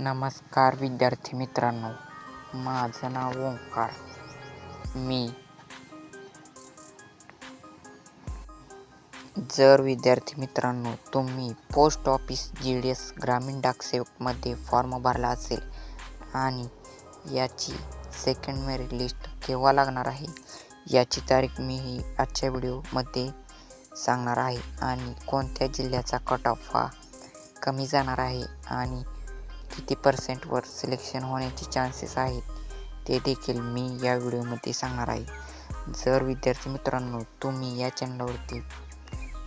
नमस्कार विद्यार्थी मित्रांनो. माझं नाव ओंकार. मी जर विद्यार्थी मित्रांनो तुम्ही post office G D S ग्रामीण डाकसेवकमध्ये फॉर्म भरला असेल आणि याची सेकंड मेरिट लिस्ट केव्हा लागणार आहे याची तारीख मी ही आजच्या व्हिडिओमध्ये सांगणार आहे. आणि कोणत्या जिल्ह्याचा कट ऑफ हा कमी जाणार आहे आणि किती पर्सेंटवर सिलेक्शन होण्याचे चान्सेस आहेत ते देखील मी या व्हिडिओमध्ये सांगणार आहे. जर विद्यार्थी मित्रांनो तुम्ही या चॅनलवरती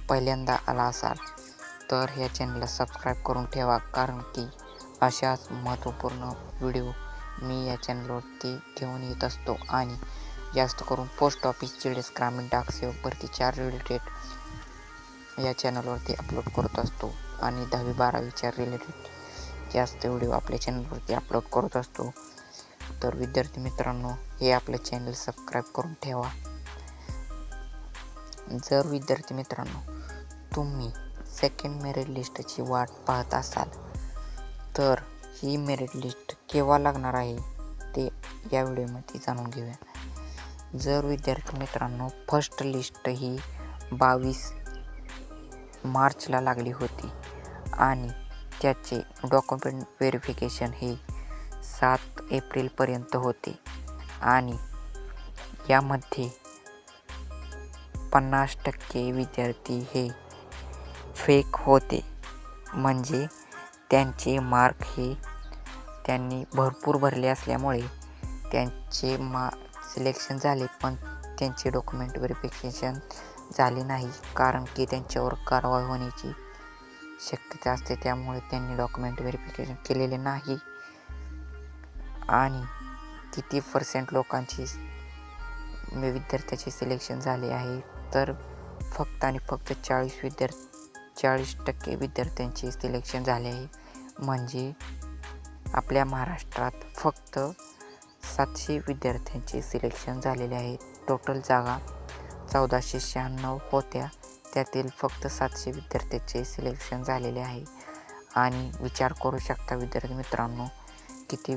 पहिल्यांदा आला असाल तर ह्या चॅनलला सबस्क्राईब करून ठेवा कारण की अशाच महत्त्वपूर्ण व्हिडिओ मी या चॅनलवरती घेऊन येत असतो. आणि जास्त करून पोस्ट ऑफिस चिल्ड्रेस ग्रामीण डाकसेवक भरतीच्या रिलेटेड या चॅनलवरती अपलोड करत असतो. आणि दहावी बारावीच्या रिलेटेड जास्त व्हिडिओ आपल्या चॅनलवरती अपलोड करत असतो. तर विद्यार्थी मित्रांनो हे आपलं चॅनल सबस्क्राईब करून ठेवा. जर विद्यार्थी मित्रांनो तुम्ही सेकंड मेरिट लिस्टची वाट पाहत असाल तर ही मेरिट लिस्ट केव्हा लागणार आहे ते या व्हिडिओमध्ये जाणून घेऊया. जर विद्यार्थी मित्रांनो फर्स्ट लिस्ट ही बावीस मार्चला लागली होती आणि त्याचे डॉक्युमेंट व्हेरिफिकेशन हे सात एप्रिलपर्यंत होते आणि यामध्ये पन्नास टक्के विद्यार्थी हे फेक होते. म्हणजे त्यांचे मार्क हे त्यांनी भरपूर भरले असल्यामुळे त्यांचे मा सिलेक्शन झाले पण त्यांचे डॉक्युमेंट व्हेरिफिकेशन झाले नाही. कारण की त्यांच्यावर कारवाई होण्याची शक्यता असते त्यामुळे त्यांनी डॉक्युमेंट व्हेरिफिकेशन केलेले नाही. आणि किती पर्सेंट लोकांची म्हणजे विद्यार्थ्याचे सिलेक्शन झाले आहे तर फक्त आणि फक्त चाळीस विद्यार्थी चाळीस टक्के विद्यार्थ्यांचे सिलेक्शन झाले आहे. म्हणजे आपल्या महाराष्ट्रात फक्त सातशे विद्यार्थ्यांचे सिलेक्शन झालेले आहे. टोटल जागा चौदाशे शहाण्णव होत्या. त्यातील फक्त सातशे विद्यार्थ्यांचे सिलेक्शन झालेले आहे. आणि विचार करू शकता विद्यार्थी मित्रांनो किती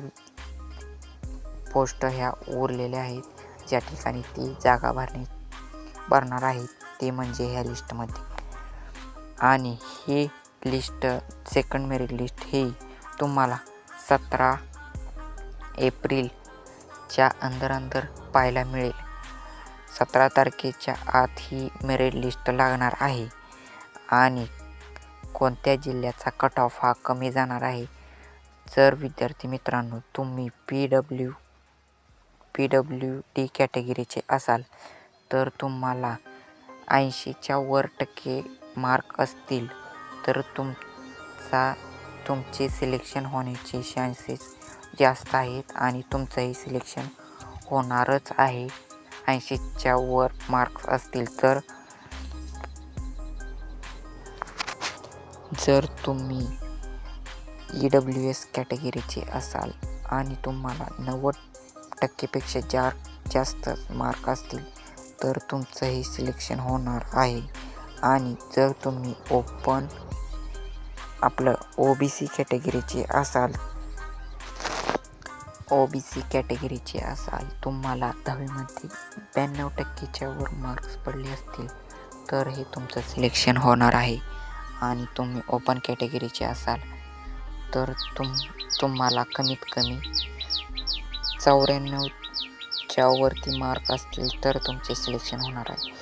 पोस्ट ह्या उरलेल्या आहेत. ज्या ठिकाणी ती जागा भरणे भरणार आहेत ते म्हणजे ह्या लिस्टमध्ये आणि ही लिस्ट सेकंड मेरिट लिस्ट ही तुम्हाला सतरा एप्रिलच्या अंदर अंदर पाहायला मिळेल. सतरा तारखेच्या आत ही मेरिट लिस्ट लागणार आहे. आणि कोणत्या जिल्ह्याचा कट ऑफ हा कमी जाणार आहे? जर विद्यार्थी मित्रांनो तुम्ही P W P W D कॅटेगरीचे असाल तर तुम्हाला ऐंशीच्या वर टक्के मार्क असतील. तर तुमचा तुमचे सिलेक्शन होण्याचे चान्सेस जास्त आहेत आणि तुमचंही सिलेक्शन होणारच आहे. ऐंशीच्या वर मार्क्स असतील तर? जर तुम्ही ई डब्ल्यू एस कॅटेगरीचे असाल आणि तुम्हाला नव्वद टक्केपेक्षा जा जास्त मार्क असतील तर तुमचंही सिलेक्शन होणार आहे. आणि जर तुम्ही ओपन आपलं ओ बी सी कॅटेगरीचे असाल ओ बी सी कॅटेगरीचे असाल तुम्हाला दहावीमध्ये ब्याण्णव टक्केच्या वर मार्क्स पडले असतील तर हे तुमचं सिलेक्शन होणार आहे. आणि तुम्ही ओपन कॅटेगरीचे असाल तर तुम तुम्हाला कमीत कमी चौऱ्याण्णवच्या वरती मार्क असतील तर तुमचे सिलेक्शन होणार आहे.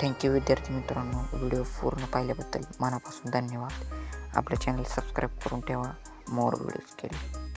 थँक्यू विद्यार्थी मित्रांनो. व्हिडिओ पूर्ण पाहिल्याबद्दल मनापासून धन्यवाद. आपलं चॅनल सबस्क्राईब करून ठेवा. मोर व्हिडिओज केले.